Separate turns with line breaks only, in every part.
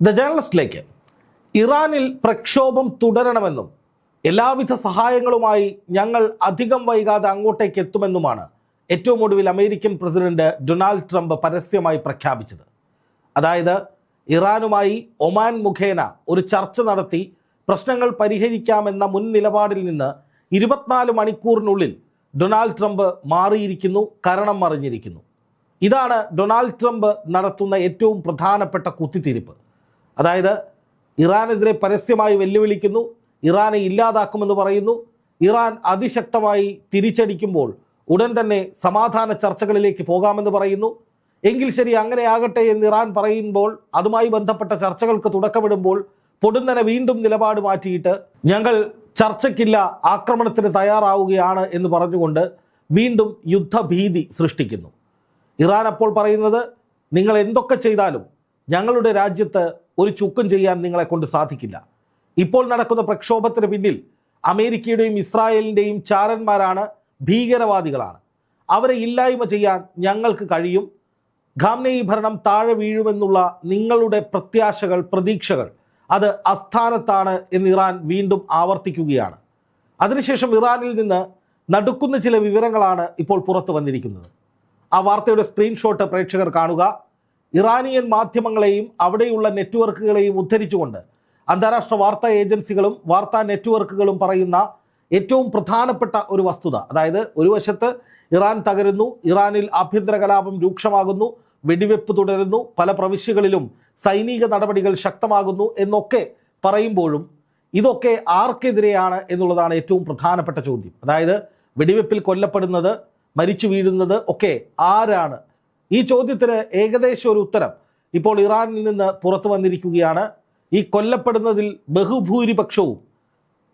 The ജേർണലിസ്റ്റിലേക്ക് ഇറാനിൽ പ്രക്ഷോഭം തുടരണമെന്നും എല്ലാവിധ സഹായങ്ങളുമായി ഞങ്ങൾ അധികം വൈകാതെ അങ്ങോട്ടേക്ക് എത്തുമെന്നുമാണ് ഏറ്റവും ഒടുവിൽ അമേരിക്കൻ പ്രസിഡന്റ് ഡൊണാൾഡ് ട്രംപ് പരസ്യമായി പ്രഖ്യാപിച്ചത്. അതായത് ഇറാനുമായി ഒമാൻ മുഖേന ഒരു ചർച്ച നടത്തി പ്രശ്നങ്ങൾ പരിഹരിക്കാമെന്ന മുൻ നിലപാടിൽ നിന്ന് ഇരുപത്തിനാല് മണിക്കൂറിനുള്ളിൽ ഡൊണാൾഡ് ട്രംപ് മാറിയിരിക്കുന്നു കരണം മറിഞ്ഞിരിക്കുന്നു. ഇതാണ് ഡൊണാൾഡ് ട്രംപ് നടത്തുന്ന ഏറ്റവും പ്രധാനപ്പെട്ട കുത്തിത്തിരിപ്പ്. അതായത് ഇറാനെതിരെ പരസ്യമായി വെല്ലുവിളിക്കുന്നു ഇറാനെ ഇല്ലാതാക്കുമെന്ന് പറയുന്നു. ഇറാൻ അതിശക്തമായി തിരിച്ചടിക്കുമ്പോൾ ഉടൻ തന്നെ സമാധാന ചർച്ചകളിലേക്ക് പോകാമെന്ന് പറയുന്നു. എങ്കിൽ ശരി അങ്ങനെ ആകട്ടെ എന്ന് ഇറാൻ പറയുമ്പോൾ അതുമായി ബന്ധപ്പെട്ട ചർച്ചകൾക്ക് തുടക്കമിടുമ്പോൾ പൊടുന്നനെ വീണ്ടും നിലപാട് മാറ്റിയിട്ട് ഞങ്ങൾ ചർച്ചയ്ക്കില്ല ആക്രമണത്തിന് തയ്യാറാവുകയാണ് എന്ന് പറഞ്ഞുകൊണ്ട് വീണ്ടും യുദ്ധഭീതി സൃഷ്ടിക്കുന്നു. ഇറാൻ അപ്പോൾ പറയുന്നത് നിങ്ങൾ എന്തൊക്കെ ചെയ്താലും ഞങ്ങളുടെ രാജ്യത്ത് ഒരു ചുക്കും ചെയ്യാൻ നിങ്ങളെ കൊണ്ട് സാധിക്കില്ല. ഇപ്പോൾ നടക്കുന്ന പ്രക്ഷോഭത്തിന് പിന്നിൽ അമേരിക്കയുടെയും ഇസ്രായേലിന്റെയും ചാരന്മാരാണ് ഭീകരവാദികളാണ്. അവരെ ഇല്ലായ്മ ചെയ്യാൻ ഞങ്ങൾക്ക് കഴിയും. ഖാംനെയി ഭരണം താഴെ വീഴുമെന്നുള്ള നിങ്ങളുടെ പ്രത്യാശകൾ പ്രതീക്ഷകൾ അത് അസ്ഥാനത്താണ് എന്ന് ഇറാൻ വീണ്ടും ആവർത്തിക്കുകയാണ്. അതിനുശേഷം ഇറാനിൽ നിന്ന് നടുക്കുന്ന ചില വിവരങ്ങളാണ് ഇപ്പോൾ പുറത്തു വന്നിരിക്കുന്നത്. ആ വാർത്തയുടെ സ്ക്രീൻഷോട്ട് പ്രേക്ഷകർ കാണുക. ഇറാനിയൻ മാധ്യമങ്ങളെയും അവിടെയുള്ള നെറ്റ്വർക്കുകളെയും ഉദ്ധരിച്ചുകൊണ്ട് അന്താരാഷ്ട്ര വാർത്താ ഏജൻസികളും വാർത്താ നെറ്റ്വർക്കുകളും പറയുന്ന ഏറ്റവും പ്രധാനപ്പെട്ട ഒരു വസ്തുത. അതായത് ഒരു വശത്ത് ഇറാൻ തകരുന്നു ഇറാനിൽ ആഭ്യന്തര കലാപം രൂക്ഷമാകുന്നു വെടിവെപ്പ് തുടരുന്നു പല പ്രവിശ്യകളിലും സൈനിക നടപടികൾ ശക്തമാകുന്നു എന്നൊക്കെ പറയുമ്പോഴും ഇതൊക്കെ ആർക്കെതിരെയാണ് എന്നുള്ളതാണ് ഏറ്റവും പ്രധാനപ്പെട്ട ചോദ്യം. അതായത് വെടിവെപ്പിൽ കൊല്ലപ്പെടുന്നത് മരിച്ചു വീഴുന്നത് ഒക്കെ ആരാണ്? ഈ ചോദ്യത്തിന് ഏകദേശം ഒരു ഉത്തരം. ഇപ്പോൾ ഇറാനിൽ നിന്ന് പുറത്തു വന്നിരിക്കുകയാണ്. ഈ കൊല്ലപ്പെടുന്നതിൽ ബഹുഭൂരിപക്ഷവും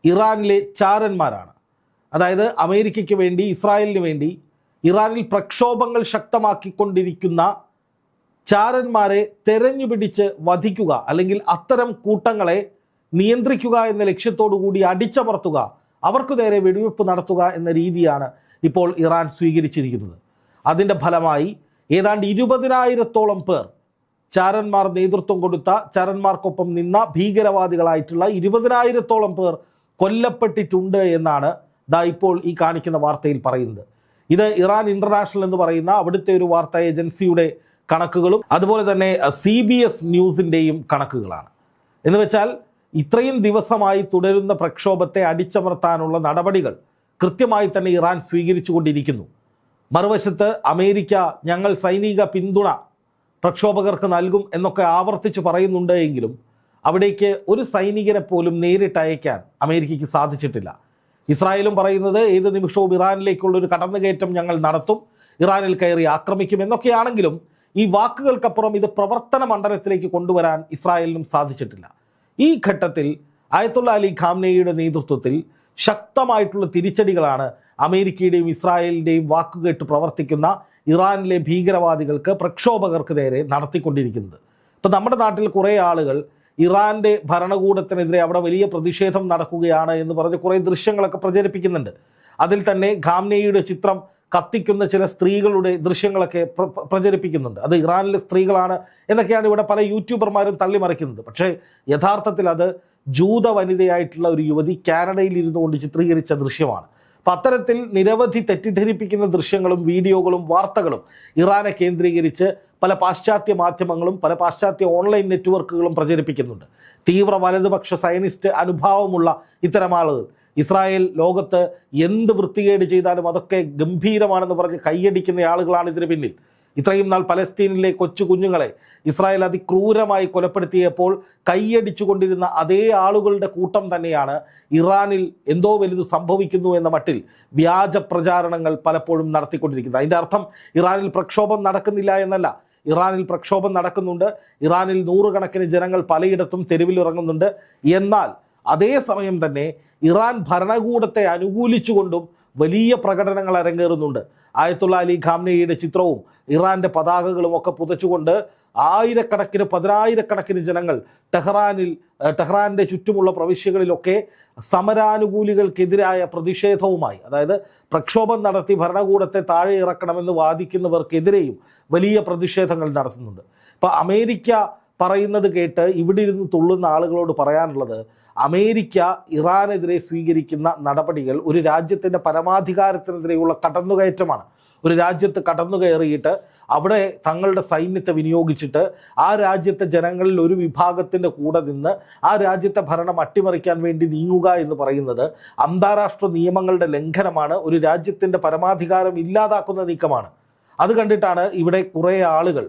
ഇറാനിലെ ചാരന്മാരാണ്. അതായത് അമേരിക്കയ്ക്ക് വേണ്ടി ഇസ്രായേലിന് വേണ്ടി ഇറാനിൽ പ്രക്ഷോഭങ്ങൾ ശക്തമാക്കിക്കൊണ്ടിരിക്കുന്ന ചാരന്മാരെ തെരഞ്ഞുപിടിച്ച് വധിക്കുക അല്ലെങ്കിൽ അത്തരം കൂട്ടങ്ങളെ നിയന്ത്രിക്കുക എന്ന ലക്ഷ്യത്തോടു കൂടി അടിച്ചമർത്തുക അവർക്ക് നേരെ വെടിവെപ്പ് നടത്തുക എന്ന രീതിയാണ് ഇപ്പോൾ ഇറാൻ സ്വീകരിച്ചിരിക്കുന്നത്. അതിന്റെ ഫലമായി ഏതാണ്ട് ഇരുപതിനായിരത്തോളം പേർ ചാരന്മാർ നേതൃത്വം കൊടുത്ത ചാരന്മാർക്കൊപ്പം നിന്ന ഭീകരവാദികളായിട്ടുള്ള ഇരുപതിനായിരത്തോളം പേർ കൊല്ലപ്പെട്ടിട്ടുണ്ട് എന്നാണ് ദാ ഇപ്പോൾ ഈ കാണിക്കുന്ന വാർത്തയിൽ പറയുന്നത്. ഇത് ഇറാൻ ഇന്റർനാഷണൽ എന്ന് പറയുന്ന അവിടുത്തെ ഒരു വാർത്താ ഏജൻസിയുടെ കണക്കുകളും അതുപോലെ തന്നെ സി ബി എസ് ന്യൂസിന്റെയും കണക്കുകളാണ്. എന്ന് വെച്ചാൽ ഇത്രയും ദിവസമായി തുടരുന്ന പ്രക്ഷോഭത്തെ അടിച്ചമർത്താനുള്ള നടപടികൾ കൃത്യമായി തന്നെ ഇറാൻ സ്വീകരിച്ചുകൊണ്ടിരിക്കുന്നു. മറുവശത്ത് അമേരിക്ക ഞങ്ങൾ സൈനിക പിന്തുണ പ്രക്ഷോഭകർക്ക് നൽകും എന്നൊക്കെ ആവർത്തിച്ച് പറയുന്നുണ്ട് എങ്കിലും അവിടേക്ക് ഒരു സൈനികരെ പോലും നേരിട്ട് അയക്കാൻ അമേരിക്കയ്ക്ക് സാധിച്ചിട്ടില്ല. ഇസ്രായേലും പറയുന്നത് ഏത് നിമിഷവും ഇറാനിലേക്കുള്ളൊരു കടന്നുകയറ്റം ഞങ്ങൾ നടത്തും ഇറാനിൽ കയറി ആക്രമിക്കും എന്നൊക്കെയാണെങ്കിലും ഈ വാക്കുകൾക്കപ്പുറം ഇത് പ്രവർത്തന മണ്ഡലത്തിലേക്ക് കൊണ്ടുവരാൻ ഇസ്രായേലിനും സാധിച്ചിട്ടില്ല. ഈ ഘട്ടത്തിൽ ആയത്തുള്ള അലി ഖാംനയുടെ നേതൃത്വത്തിൽ ശക്തമായിട്ടുള്ള തിരിച്ചടികളാണ് അമേരിക്കയുടെയും ഇസ്രായേലിന്റെയും വാക്കുകേട്ട് പ്രവർത്തിക്കുന്ന ഇറാനിലെ ഭീകരവാദികൾക്ക് പ്രക്ഷോഭകർക്ക് നേരെ നടത്തിക്കൊണ്ടിരിക്കുന്നത്. ഇപ്പം നമ്മുടെ നാട്ടിൽ കുറേ ആളുകൾ ഇറാന്റെ ഭരണകൂടത്തിനെതിരെ അവിടെ വലിയ പ്രതിഷേധം നടക്കുകയാണ് എന്ന് പറഞ്ഞ് കുറേ ദൃശ്യങ്ങളൊക്കെ പ്രചരിപ്പിക്കുന്നുണ്ട്. അതിൽ തന്നെ ഖാംനയുടെ ചിത്രം കത്തിക്കുന്ന ചില സ്ത്രീകളുടെ ദൃശ്യങ്ങളൊക്കെ പ്ര- പ്ര- പ്രചരിപ്പിക്കുന്നുണ്ട്. അത് ഇറാനിലെ സ്ത്രീകളാണ് എന്നൊക്കെയാണ് ഇവിടെ പല യൂട്യൂബർമാരും തള്ളിമറിക്കുന്നത്. പക്ഷേ യഥാർത്ഥത്തിൽ അത് ജൂത വനിതയായിട്ടുള്ള ഒരു യുവതി കാനഡയിൽ ഇരുന്നു കൊണ്ട് ചിത്രീകരിച്ച ദൃശ്യമാണ്. അപ്പം അത്തരത്തിൽ നിരവധി തെറ്റിദ്ധരിപ്പിക്കുന്ന ദൃശ്യങ്ങളും വീഡിയോകളും വാർത്തകളും ഇറാനെ കേന്ദ്രീകരിച്ച് പല പാശ്ചാത്യ മാധ്യമങ്ങളും പല പാശ്ചാത്യ ഓൺലൈൻ നെറ്റ്വർക്കുകളും പ്രചരിപ്പിക്കുന്നുണ്ട്. തീവ്ര വലതുപക്ഷ സയനിസ്റ്റ് അനുഭാവമുള്ള ഇത്തരം ആളുകൾ. ഇസ്രായേൽ ലോകത്ത് എന്ത് വൃത്തികേട് ചെയ്താലും അതൊക്കെ ഗംഭീരമാണെന്ന് പറഞ്ഞ് കൈയടിക്കുന്ന ആളുകളാണ് ഇതിന് പിന്നിൽ. ഇത്രയും നാൾ പലസ്തീനിലെ കൊച്ചു കുഞ്ഞുങ്ങളെ ഇസ്രായേൽ അതിക്രൂരമായി കൊലപ്പെടുത്തിയപ്പോൾ കൈയടിച്ചുകൊണ്ടിരുന്ന അതേ ആളുകളുടെ കൂട്ടം തന്നെയാണ് ഇറാനിൽ എന്തോ വലുത് സംഭവിക്കുന്നു എന്ന മട്ടിൽ വ്യാജ പ്രചാരണങ്ങൾ പലപ്പോഴും നടത്തിക്കൊണ്ടിരിക്കുന്നത്. അതിന്റെ അർത്ഥം ഇറാനിൽ പ്രക്ഷോഭം നടക്കുന്നില്ല എന്നല്ല. ഇറാനിൽ പ്രക്ഷോഭം നടക്കുന്നുണ്ട്. ഇറാനിൽ നൂറുകണക്കിന് ജനങ്ങൾ പലയിടത്തും തെരുവിലിറങ്ങുന്നുണ്ട്. എന്നാൽ അതേസമയം തന്നെ ഇറാൻ ഭരണകൂടത്തെ അനുകൂലിച്ചുകൊണ്ടും വലിയ പ്രകടനങ്ങൾ അരങ്ങേറുന്നുണ്ട്. ആയത്തുള്ള അലി ഖാംനയുടെ ചിത്രവും ഇറാന്റെ പതാകകളും ഒക്കെ പുതച്ചുകൊണ്ട് ആയിരക്കണക്കിന് പതിനായിരക്കണക്കിന് ജനങ്ങൾ ടെഹ്റാനിൽ ടെഹ്റാന്റെ ചുറ്റുമുള്ള പ്രവിശ്യകളിലൊക്കെ സമരാനുകൂലികൾക്കെതിരായ പ്രതിഷേധവുമായി അതായത് പ്രക്ഷോഭം നടത്തി ഭരണകൂടത്തെ താഴെ ഇറക്കണമെന്ന് വാദിക്കുന്നവർക്കെതിരെയും വലിയ പ്രതിഷേധങ്ങൾ നടത്തുന്നുണ്ട്. ഇപ്പം അമേരിക്ക പറയുന്നത് കേട്ട് ഇവിടെ ഇരുന്ന് തുള്ളുന്ന ആളുകളോട് പറയാനുള്ളത് അമേരിക്ക ഇറാനെതിരെ സ്വീകരിക്കുന്ന നടപടികൾ ഒരു രാജ്യത്തിന്റെ പരമാധികാരത്തിനെതിരെയുള്ള കടന്നുകയറ്റമാണ്. ഒരു രാജ്യത്ത് കടന്നു കയറിയിട്ട് അവിടെ തങ്ങളുടെ സൈന്യത്തെ വിനിയോഗിച്ചിട്ട് ആ രാജ്യത്തെ ജനങ്ങളിൽ ഒരു വിഭാഗത്തിന്റെ കൂടെ നിന്ന് ആ രാജ്യത്തെ ഭരണം അട്ടിമറിക്കാൻ വേണ്ടി നീങ്ങുക എന്ന് പറയുന്നത് അന്താരാഷ്ട്ര നിയമങ്ങളുടെ ലംഘനമാണ്. ഒരു രാജ്യത്തിന്റെ പരമാധികാരം ഇല്ലാതാക്കുന്ന നീക്കമാണ്. അത് കണ്ടിട്ടാണ് ഇവിടെ കുറേ ആളുകൾ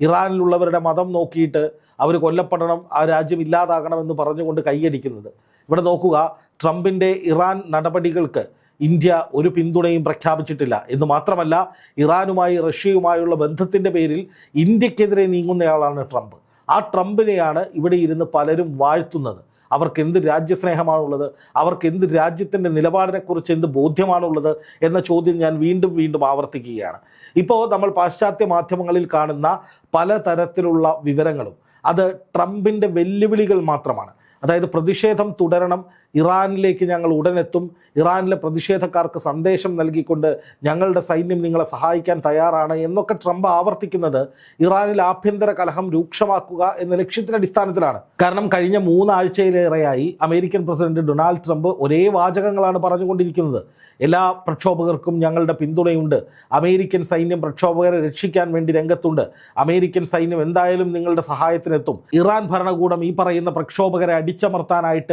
ഇറാനിലുള്ളവരുടെ മതം നോക്കിയിട്ട് അവർ കൊല്ലപ്പെടണം ആ രാജ്യം ഇല്ലാതാകണം ഇല്ലാതാകണമെന്ന് പറഞ്ഞുകൊണ്ട് കൈയടിക്കുന്നത്. ഇവിടെ നോക്കുക ട്രംപിന്റെ ഇറാൻ നടപടികൾക്ക് ഇന്ത്യ ഒരു പിന്തുണയും പ്രഖ്യാപിച്ചിട്ടില്ല. എന്ന് മാത്രമല്ല ഇറാനുമായി റഷ്യയുമായുള്ള ബന്ധത്തിന്റെ പേരിൽ ഇന്ത്യക്കെതിരെ നീങ്ങുന്നയാളാണ് ട്രംപ്. ആ ട്രംപിനെയാണ് ഇവിടെ ഇരുന്ന് പലരും വാഴ്ത്തുന്നത്. അവർക്ക് എന്ത് രാജ്യസ്നേഹമാണുള്ളത്? അവർക്ക് എന്ത് രാജ്യത്തിന്റെ നിലപാടിനെക്കുറിച്ച് എന്ത് ബോധ്യമാണുള്ളത് എന്ന ചോദ്യം ഞാൻ വീണ്ടും വീണ്ടും ആവർത്തിക്കുകയാണ്. ഇപ്പോൾ നമ്മൾ പാശ്ചാത്യ മാധ്യമങ്ങളിൽ കാണുന്ന പലതരത്തിലുള്ള വിവരങ്ങളും അത് ട്രംപിന്റെ വെല്ലുവിളികൾ മാത്രമാണ്. അതായത് പ്രതിഷേധം തുടരണം ഇറാനിലേക്ക് ഞങ്ങൾ ഉടനെത്തും. ഇറാനിലെ പ്രതിഷേധക്കാർക്ക് സന്ദേശം നൽകിക്കൊണ്ട് ഞങ്ങളുടെ സൈന്യം നിങ്ങളെ സഹായിക്കാൻ തയ്യാറാണ് എന്നൊക്കെ ട്രംപ് ആവർത്തിക്കുന്നത് ഇറാനിൽ ആഭ്യന്തര കലഹം രൂക്ഷമാക്കുക എന്ന ലക്ഷ്യത്തിന്റെ അടിസ്ഥാനത്തിലാണ്. കാരണം കഴിഞ്ഞ മൂന്നാഴ്ചയിലേറെയായി അമേരിക്കൻ പ്രസിഡന്റ് ഡൊണാൾഡ് ട്രംപ് ഒരേ വാചകങ്ങളാണ് പറഞ്ഞുകൊണ്ടിരിക്കുന്നത്. എല്ലാ പ്രക്ഷോഭകർക്കും ഞങ്ങളുടെ പിന്തുണയുണ്ട്. അമേരിക്കൻ സൈന്യം പ്രക്ഷോഭകരെ രക്ഷിക്കാൻ വേണ്ടി രംഗത്തുണ്ട്. അമേരിക്കൻ സൈന്യം എന്തായാലും നിങ്ങളുടെ സഹായത്തിനെത്തും. ഇറാൻ ഭരണകൂടം ഈ പറയുന്ന പ്രക്ഷോഭകരെ അടിച്ചമർത്താനായിട്ട്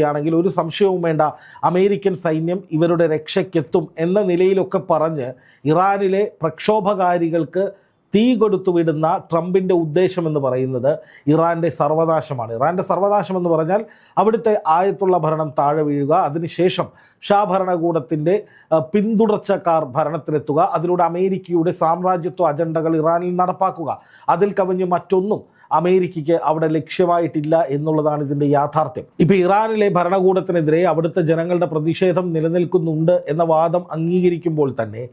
ഇറങ്ങിത്തിരിക്കുകയാണെങ്കിൽ ഒരു സംശയവും വേണ്ട. അമേരിക്കൻ സൈന്യം ഇവരുടെ രക്ഷയ്ക്കെത്തും എന്ന നിലയിലൊക്കെ പറഞ്ഞ് ഇറാനിലെ പ്രക്ഷോഭകാരികൾക്ക് തീ കൊടുത്തു വിടുന്ന ട്രംപിന്റെ ഉദ്ദേശം എന്ന് പറയുന്നത് ഇറാന്റെ സർവനാശമാണ്. ഇറാന്റെ സർവനാശം എന്ന് പറഞ്ഞാൽ അവിടുത്തെ ആയത്തുള്ള ഭരണം താഴെ വീഴുക അതിനുശേഷം ഷാ ഭരണകൂടത്തിന്റെ പിന്തുടർച്ചക്കാർ ഭരണത്തിലെത്തുക അതിലൂടെ അമേരിക്കയുടെ സാമ്രാജ്യത്വ അജണ്ടകൾ ഇറാനിൽ നടപ്പാക്കുക അതിൽ കവിഞ്ഞ് മറ്റൊന്നും അമേരിക്കയ്ക്ക് അവിടെ ലക്ഷ്യമായിട്ടില്ല എന്നുള്ളതാണ് ഇതിന്റെ യാഥാർത്ഥ്യം. ഇപ്പോൾ ഇറാനിലെ ഭരണകൂടത്തിനെതിരെ അവിടുത്തെ ജനങ്ങളുടെ പ്രതിഷേധം നിലനിൽക്കുന്നുണ്ട് എന്ന വാദം അംഗീകരിക്കുമ്പോൾ തന്നെ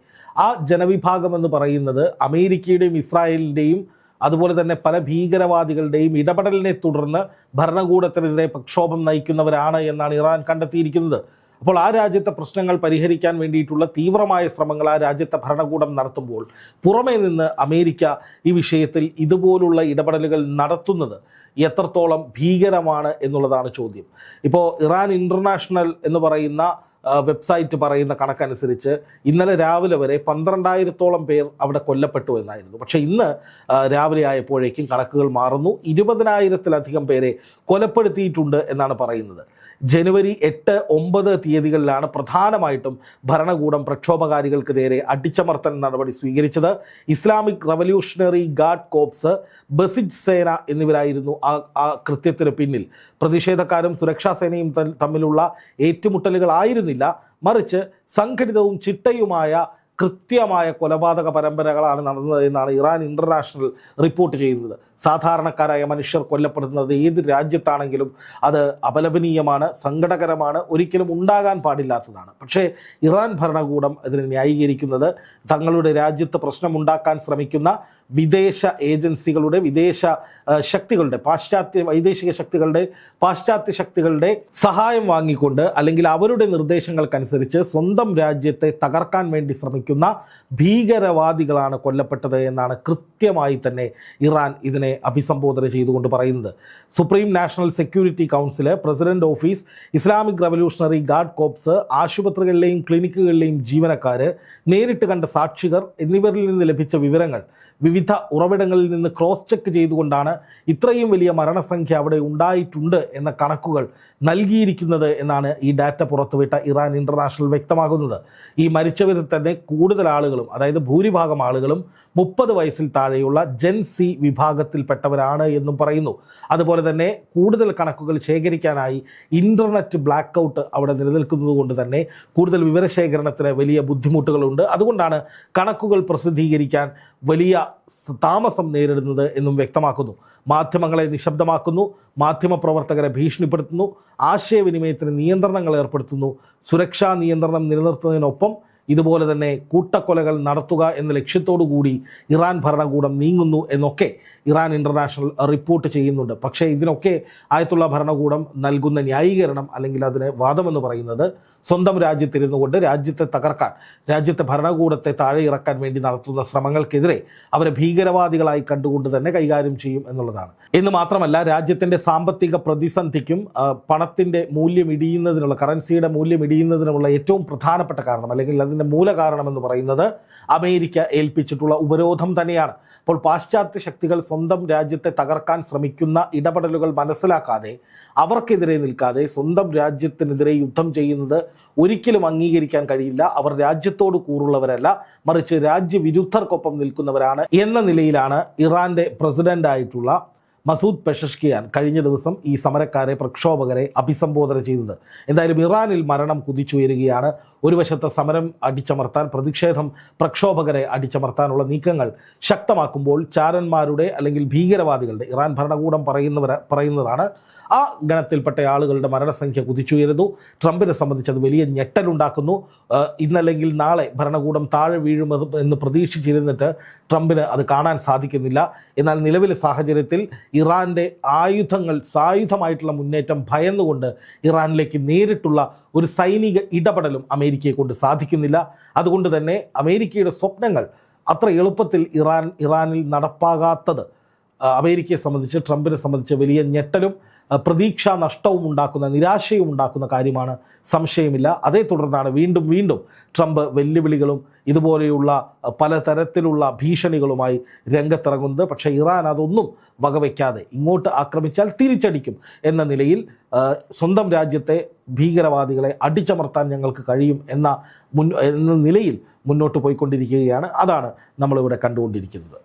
ആ ജനവിഭാഗം എന്ന് പറയുന്നത് അമേരിക്കയുടെയും ഇസ്രായേലിന്റെയും അതുപോലെ തന്നെ പല ഭീകരവാദികളുടെയും ഇടപെടലിനെ തുടർന്ന് ഭരണകൂടത്തിനെതിരെ പ്രക്ഷോഭം നയിക്കുന്നവരാണ് എന്നാണ് ഇറാൻ കണ്ടെത്തിയിരിക്കുന്നത്. അപ്പോൾ ആ രാജ്യത്തെ പ്രശ്നങ്ങൾ പരിഹരിക്കാൻ വേണ്ടിയിട്ടുള്ള തീവ്രമായ ശ്രമങ്ങൾ ആ രാജ്യത്തെ ഭരണകൂടം നടത്തുമ്പോൾ പുറമേ നിന്ന് അമേരിക്ക ഈ വിഷയത്തിൽ ഇതുപോലുള്ള ഇടപെടലുകൾ നടത്തുന്നത് എത്രത്തോളം ഭീകരമാണ് എന്നുള്ളതാണ് ചോദ്യം. ഇപ്പോൾ ഇറാൻ ഇന്റർനാഷണൽ എന്ന് പറയുന്ന വെബ്സൈറ്റ് പറയുന്ന കണക്കനുസരിച്ച് ഇന്നലെ രാവിലെ വരെ പന്ത്രണ്ടായിരത്തോളം പേർ അവിടെ കൊല്ലപ്പെട്ടു എന്നായിരുന്നു. പക്ഷേ ഇന്ന് രാവിലെ ആയപ്പോഴേക്കും കണക്കുകൾ മാറുന്നു. ഇരുപതിനായിരത്തിലധികം പേരെ കൊലപ്പെടുത്തിയിട്ടുണ്ട് എന്നാണ് പറയുന്നത്. ജനുവരി എട്ട് ഒമ്പത് തീയതികളിലാണ് പ്രധാനമായിട്ടും ഭരണകൂടം പ്രക്ഷോഭകാരികൾക്ക് നേരെ അടിച്ചമർത്തൽ നടപടി സ്വീകരിച്ചത്. Islamic revolutionary guard corps Basij സേന എന്നിവരായിരുന്നു ആ ആ കൃത്യത്തിന് പിന്നിൽ. പ്രതിഷേധക്കാരും സുരക്ഷാ സേനയും തമ്മിലുള്ള ഏറ്റുമുട്ടലുകളായിരുന്നില്ല. മറിച്ച് സംഘടിതവും ചിട്ടയുമായ കൃത്യമായ കൊലപാതക പരമ്പരകളാണ് നടന്നത് എന്നാണ് ഇറാൻ ഇന്റർനാഷണൽ റിപ്പോർട്ട് ചെയ്യുന്നത്. സാധാരണക്കാരായ മനുഷ്യർ കൊല്ലപ്പെടുന്നത് ഏത് രാജ്യത്താണെങ്കിലും അത് അപലപനീയമാണ് സങ്കടകരമാണ് ഒരിക്കലും ഉണ്ടാകാൻ പാടില്ലാത്തതാണ്. പക്ഷേ ഇറാൻ ഭരണകൂടം ഇതിനെ ന്യായീകരിക്കുന്നത് തങ്ങളുടെ രാജ്യത്ത് പ്രശ്നമുണ്ടാക്കാൻ ശ്രമിക്കുന്ന വിദേശ ഏജൻസികളുടെ വിദേശ ശക്തികളുടെ പാശ്ചാത്യ വൈദേശിക ശക്തികളുടെ പാശ്ചാത്യ ശക്തികളുടെ സഹായം വാങ്ങിക്കൊണ്ട് അല്ലെങ്കിൽ അവരുടെ നിർദ്ദേശങ്ങൾക്കനുസരിച്ച് സ്വന്തം രാജ്യത്തെ തകർക്കാൻ വേണ്ടി ശ്രമിക്കുന്ന ഭീകരവാദികളാണ് കൊല്ലപ്പെട്ടത് എന്നാണ് കൃത്യമായി തന്നെ ഇറാൻ ഇതിനെ അഭിസംബോധന ചെയ്തുകൊണ്ട് പറയുന്നത്. Supreme national security council president office Islamic revolutionary guard corps ആശുപത്രികളിലെയും ക്ലിനിക്കുകളിലെയും ജീവനക്കാർ നേരിട്ട് കണ്ട സാക്ഷികർ എന്നിവരിൽ നിന്ന് ലഭിച്ച വിവരങ്ങൾ വിവിധ ഉറവിടങ്ങളിൽ നിന്ന് ക്രോസ് ചെക്ക് ചെയ്തുകൊണ്ടാണ് ഇത്രയും വലിയ മരണസംഖ്യ അവിടെ ഉണ്ടായിട്ടുണ്ട് എന്ന കണക്കുകൾ നൽകിയിരിക്കുന്നത് എന്നാണ് ഈ ഡാറ്റ പുറത്തുവിട്ട ഇറാൻ ഇന്റർനാഷണൽ വ്യക്തമാകുന്നത്. ഈ മരിച്ചവരിൽ തന്നെ കൂടുതൽ ആളുകളും അതായത് ഭൂരിഭാഗം ആളുകളും മുപ്പത് വയസ്സിൽ താഴെയുള്ള ജെൻ സി വിഭാഗത്തിൽപ്പെട്ടവരാണ് എന്നും പറയുന്നു. അതുപോലെ തന്നെ കൂടുതൽ കണക്കുകൾ ശേഖരിക്കാനായി ഇന്റർനെറ്റ് ബ്ലാക്ക് ഔട്ട് അവിടെ നിലനിൽക്കുന്നത് കൊണ്ട് തന്നെ കൂടുതൽ വിവരശേഖരണത്തിന് വലിയ ബുദ്ധിമുട്ടുകളുണ്ട്. അതുകൊണ്ടാണ് കണക്കുകൾ പ്രസിദ്ധീകരിക്കാൻ വലിയ താമസം നേരിടുന്നത് എന്നും വ്യക്തമാക്കുന്നു. മാധ്യമങ്ങളെ നിശബ്ദമാക്കുന്നു മാധ്യമപ്രവർത്തകരെ ഭീഷണിപ്പെടുത്തുന്നു ആശയവിനിമയത്തിന് നിയന്ത്രണങ്ങൾ ഏർപ്പെടുത്തുന്നു സുരക്ഷാ നിയന്ത്രണം നിലനിർത്തുന്നതിനൊപ്പം ഇതുപോലെ തന്നെ കൂട്ടക്കൊലകൾ നടത്തുക എന്ന ലക്ഷ്യത്തോടു കൂടി ഇറാൻ ഭരണകൂടം നീങ്ങുന്നു എന്നൊക്കെ ഇറാൻ ഇന്റർനാഷണൽ റിപ്പോർട്ട് ചെയ്യുന്നുണ്ട്. പക്ഷേ ഇതിനൊക്കെ ആയിട്ടുള്ള ഭരണകൂടം നൽകുന്ന ന്യായീകരണം അല്ലെങ്കിൽ അതിന് വാദമെന്ന് പറയുന്നത് സ്വന്തം രാജ്യത്തിരുന്നു കൊണ്ട് രാജ്യത്തെ തകർക്കാൻ രാജ്യത്തെ ഭരണകൂടത്തെ താഴെ ഇറക്കാൻ വേണ്ടി നടത്തുന്ന ശ്രമങ്ങൾക്കെതിരെ അവരെ ഭീകരവാദികളായി കണ്ടുകൊണ്ട് തന്നെ കൈകാര്യം ചെയ്യും എന്നുള്ളതാണ്. എന്ന് മാത്രമല്ല രാജ്യത്തിന്റെ സാമ്പത്തിക പ്രതിസന്ധിക്കും പണത്തിന്റെ മൂല്യം ഇടിയുന്നതിനുള്ള കറൻസിയുടെ മൂല്യം ഇടിയുന്നതിനുള്ള ഏറ്റവും പ്രധാനപ്പെട്ട കാരണം അല്ലെങ്കിൽ അതിന്റെ മൂല കാരണം എന്ന് പറയുന്നത് അമേരിക്ക ഏൽപ്പിച്ചിട്ടുള്ള ഉപരോധം തന്നെയാണ്. അപ്പോൾ പാശ്ചാത്യ ശക്തികൾ സ്വന്തം രാജ്യത്തെ തകർക്കാൻ ശ്രമിക്കുന്ന ഇടപെടലുകൾ മനസ്സിലാക്കാതെ അവർക്കെതിരെ നിൽക്കാതെ സ്വന്തം രാജ്യത്തിനെതിരെ യുദ്ധം ചെയ്യുന്നത് ഒരിക്കലും അംഗീകരിക്കാൻ കഴിയില്ല. അവർ രാജ്യത്തോട് കൂറുള്ളവരല്ല. മറിച്ച് രാജ്യവിരുദ്ധർക്കൊപ്പം നിൽക്കുന്നവരാണ് എന്ന നിലയിലാണ് ഇറാന്റെ പ്രസിഡന്റായിട്ടുള്ള മസൂദ് പെഷഷ്കിയാൻ കഴിഞ്ഞ ദിവസം ഈ സമരക്കാരെ പ്രക്ഷോഭകരെ അഭിസംബോധന ചെയ്തത്. എന്തായാലും ഇറാനിൽ മരണം കുതിച്ചുയരുകയാണ്. ഒരു വശത്ത് സമരം അടിച്ചമർത്താൻ പ്രതിഷേധം പ്രക്ഷോഭകരെ അടിച്ചമർത്താനുള്ള നീക്കങ്ങൾ ശക്തമാക്കുമ്പോൾ ചാരന്മാരുടെ അല്ലെങ്കിൽ ഭീകരവാദികളുടെ ഇറാൻ ഭരണകൂടം പറയുന്നവർ പറയുന്നതാണ് ആ ഗണത്തിൽപ്പെട്ട ആളുകളുടെ മരണസംഖ്യ കുതിച്ചുയരുന്നു. ട്രംപിനെ സംബന്ധിച്ചത് വലിയ ഞെട്ടലുണ്ടാക്കുന്നു. ഇന്നല്ലെങ്കിൽ നാളെ ഭരണകൂടം താഴെ വീഴുമെന്ന് എന്ന് പ്രതീക്ഷിച്ചിരുന്നിട്ട് ട്രംപിന് അത് കാണാൻ സാധിക്കുന്നില്ല. എന്നാൽ നിലവിലെ സാഹചര്യത്തിൽ ഇറാന്റെ ആയുധങ്ങൾ സായുധമായിട്ടുള്ള മുന്നേറ്റം ഭയന്നുകൊണ്ട് ഇറാനിലേക്ക് നേരിട്ടുള്ള ഒരു സൈനിക ഇടപെടലും അമേരിക്കയെ കൊണ്ട് സാധിക്കുന്നില്ല. അതുകൊണ്ട് തന്നെ അമേരിക്കയുടെ സ്വപ്നങ്ങൾ അത്ര എളുപ്പത്തിൽ ഇറാൻ ഇറാനിൽ നടപ്പാകാത്തത്. അമേരിക്കയെ സംബന്ധിച്ച് ട്രംപിനെ സംബന്ധിച്ച് വലിയ ഞെട്ടലും പ്രതീക്ഷാ നഷ്ടവും ഉണ്ടാക്കുന്ന നിരാശയും ഉണ്ടാക്കുന്ന കാര്യമാണ്. സംശയമില്ല. അതേ തുടർന്നാണ് വീണ്ടും വീണ്ടും ട്രംപ് വെല്ലുവിളികളും ഇതുപോലെയുള്ള പലതരത്തിലുള്ള ഭീഷണികളുമായി രംഗത്തിറങ്ങുന്നത്. പക്ഷേ ഇറാൻ അതൊന്നും വകവയ്ക്കാതെ ഇങ്ങോട്ട് ആക്രമിച്ചാൽ തിരിച്ചടിക്കും എന്ന നിലയിൽ സ്വന്തം രാജ്യത്തെ ഭീകരവാദികളെ അടിച്ചമർത്താൻ ഞങ്ങൾക്ക് കഴിയും എന്ന മുൻ എന്ന നിലയിൽ മുന്നോട്ട് പോയിക്കൊണ്ടിരിക്കുകയാണ്. അതാണ് നമ്മളിവിടെ കണ്ടുകൊണ്ടിരിക്കുന്നത്.